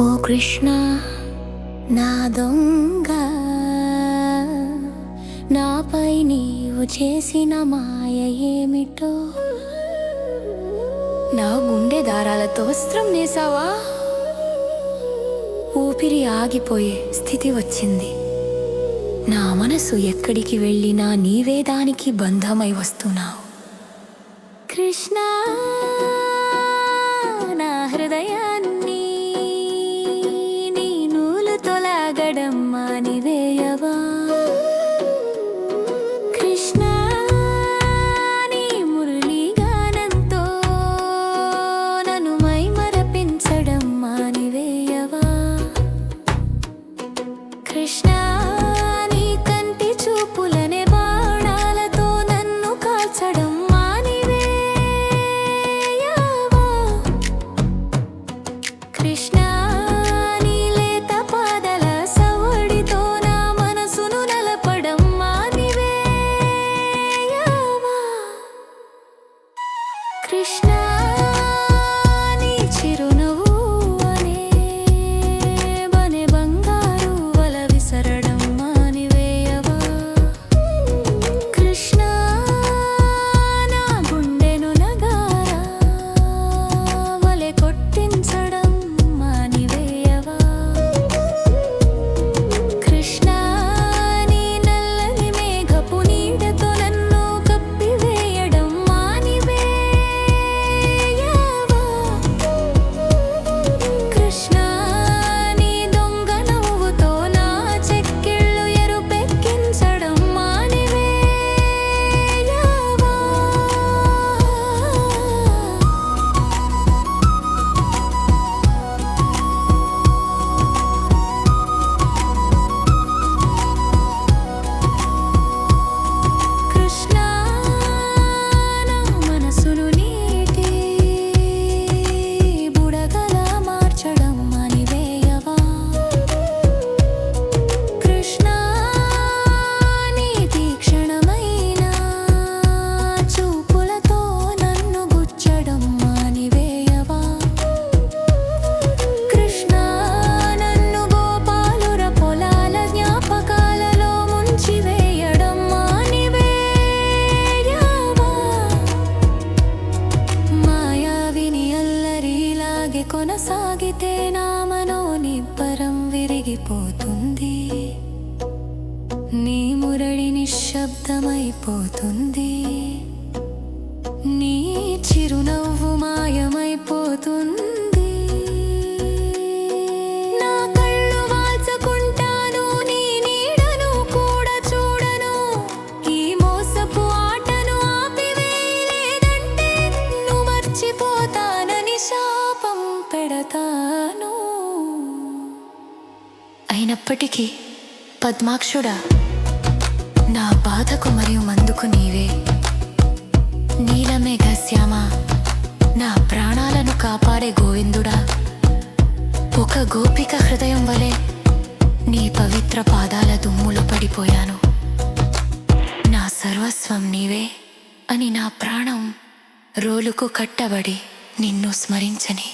ఓ కృష్ణ నా దొంగ. నాపై నీవు చేసిన మాయ ఏమిటో? నా గుండె దారాలతో వస్త్రం నేసావా? ఊపిరి ఆగిపోయే స్థితి వచ్చింది. నా మనసు ఎక్కడికి వెళ్ళినా నీవే దానికి బంధమై వస్తున్నావు. కృష్ణ! మానివేయవా? కృష్ణ నీ మురళీ గానంతో నన్ను మైమరపించడం మానివేయవా? కృష్ణ నీ కంటి చూపులనే బాణాలతో నన్ను కాల్చడం మానివేయవా? కృష్ణ కొనసాగితే నా మనోనిబ్బరం విరిగిపోతుంది. నీ మురళి నిశ్శబ్దమైపోతుంది. నీ చిరునవ్వు మాయమైపోతుంది. అయినప్పటికీ పద్మాక్షుడా నా బాధకు మరియు మందుకు నీవే. నీలమేఘ శ్యామ నా ప్రాణాలను కాపాడే గోవిందుడా. ఒక గోపిక హృదయం వలె నీ పవిత్ర పాదాల దుమ్ములో పడిపోయాను. నా సర్వస్వం నీవే అని నా ప్రాణం రోలుకు కట్టబడి నిన్ను స్మరించని.